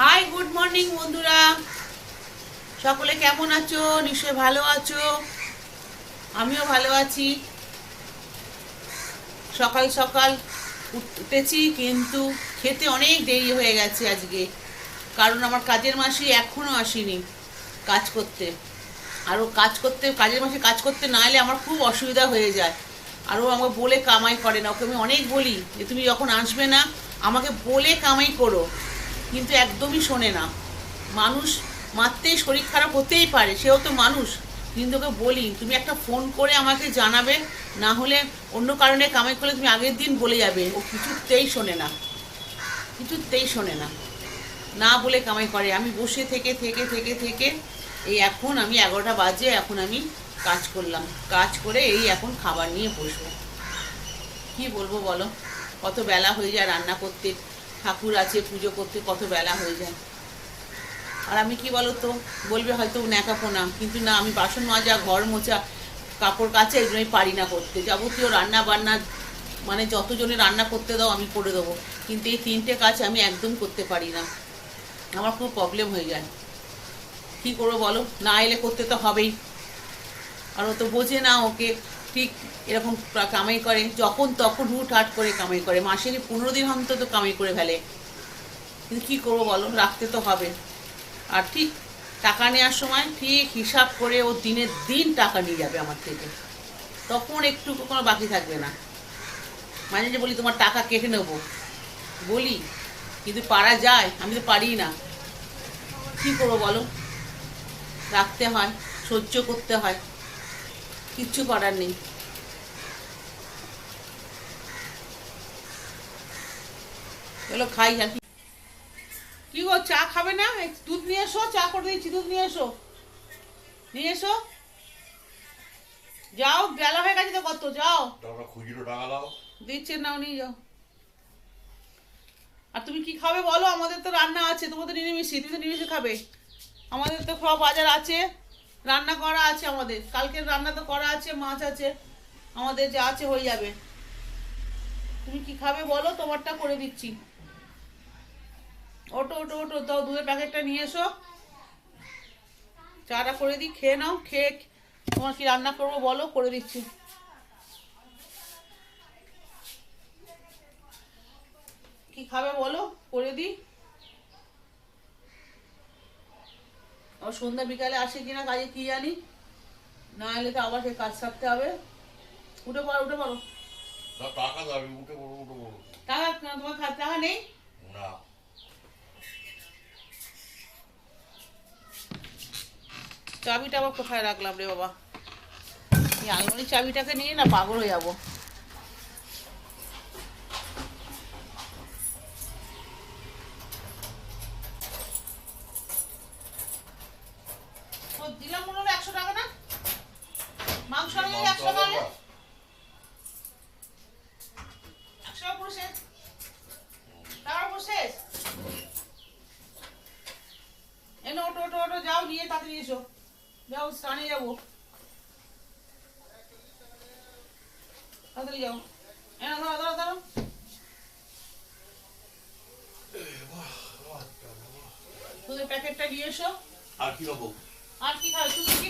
Hi good morning বন্ধুরা। সকলে কেমন আছো? নিশ্চয় ভালো আছো। আমিও ভালো আছি। সকাল সকাল উঠেছি, কিন্তু খেতে অনেক দেরি হয়ে গেছে আজকে। কারণ আমার কাজের মাসি এখনও আসেনি কাজ করতে। আর ও কাজ করতে, কাজের মাসে কাজ করতে না এলে আমার খুব অসুবিধা হয়ে যায়। আর ও আমাকে বলে কামাই করে না, ওকে আমি অনেক বলি যে, তুমি যখন আসবে না, আমাকে বলে কামাই করো। কিন্তু একদমই শোনে না। মানুষ মারতেই শরীর খারাপ হতেই পারে, সেও তো মানুষ। কিন্তু ওকে বলি, তুমি একটা ফোন করে আমাকে জানাবে, না হলে অন্য কারণে কামাই করলে তুমি আগের দিন বলে যাবে। ও কিছুতেই শোনে না। কিছুতেই শোনে না। না বলে কামাই করে। আমি বসে থেকে থেকে থেকে থেকে এই এখন আমি এগারোটা বাজে, এখন আমি কাজ করলাম। কাজ করে এই এখন খাবার নিয়ে বসবো। কি বলব বলো? কত বেলা হয়ে যায় রান্না করতে। ঠাকুর আছে, পুজো করতে কত বেলা হয়ে যায়। আর আমি কি বলো তো বলবে হয়তো ন্যাকাপোনা কিন্তু না, আমি বাসন মাজা, ঘর মোছা, কাপড় কাচা, এগুলো আমি পারি না করতে। যাবতীয় রান্না বান্না মানে যতজনে রান্না করতে দাও, আমি করে দেবো। কিন্তু এই তিনটে কাজ আমি একদম করতে পারি না। আমার খুব প্রবলেম হয়ে যায়। কী করব বলো? না এলে করতে তো হবেই। আর ও তো বোঝে না ওকে। ঠিক এরকম কামাই করে, যখন তখন হুট হাট করে কামাই করে মাসে কি পনেরো দিন অন্তত কামাই করে ফেলে। কিন্তু কী করব বলো? রাখতে তো হবে। আর ঠিক টাকা নেওয়ার সময় ঠিক হিসাব করে ও দিনের দিন টাকা নিয়ে যাবে আমার থেকে। তখন একটু কোনো বাকি থাকবে না। মাঝে যে বলি, তোমার টাকা কেটে নেব। বলি, কিন্তু পারা যায়, আমি তো পারি না। কী করব বলো? রাখতে হয়, সহ্য করতে হয়। কিচ্ছু করার নেই। চলো খাই আর কি। কি গো চা খাবে না? দুধ নিয়ে এসো চা করে দিচ্ছি দুধ নিয়ে এসো। নিয়ে এসো। যাও বেলা হয়ে গেছে তো কত যাও। খুচরো টাকা দাও। দিচ্ছে নাও নিয়ে যাও। আর তুমি কি খাবে বলো? আমাদের তো রান্না আছে তোমাদের নিরামিষই তুমি তো নিরামিষই খাবে। আমাদের তো সব বাজার আছে। রান্না করা আছে আমাদের। কালকের রান্না তো করা আছে, মাছ আছে, আমাদের যা আছে হয়ে যাবে। তুমি কি খাবে বলো? তোমারটা করে দিচ্ছি। ওটো ওটো ওটো তাও দুধের প্যাকেটটা নিয়ে এসো। চাটা করে দিই, খেয়ে নাও, খেয়ে তোমার কি রান্না করব বলো? করে দিচ্ছি। কি খাবে বলো? করে দিই। আবার সন্ধ্যা বিকালে আসে কিনা কাজে কি জানি? না এলে তো আবার সে কাজ সারতে হবে। উঠে পড়ো উঠে পড়ো। টাকা দাবি উঠে পড়ো উঠে পড়ো। টাকা তোমার টাকা নেই? না। চাবিটা আবার কোথায় রাখলাম রে বাবা? এই আলমারির চাবিটাকে নিয়ে না পাগল হয়ে যাব ও, দিলাম মনে হলো একশো টাকা না মাংস নিয়ে একশো টাকা হলে? একশো টাকা পুরো শেষ টাকা পুরো শেষ এনো ওটো ওটো ওটো যাও নিয়ে এসো যাও স্থানে যাব তাড়াতাড়ি যাও এনো ধরো ধরো ধরো দুধের প্যাকেটটা নিয়ে এসো আর কি হব আর কি খাবে তুমি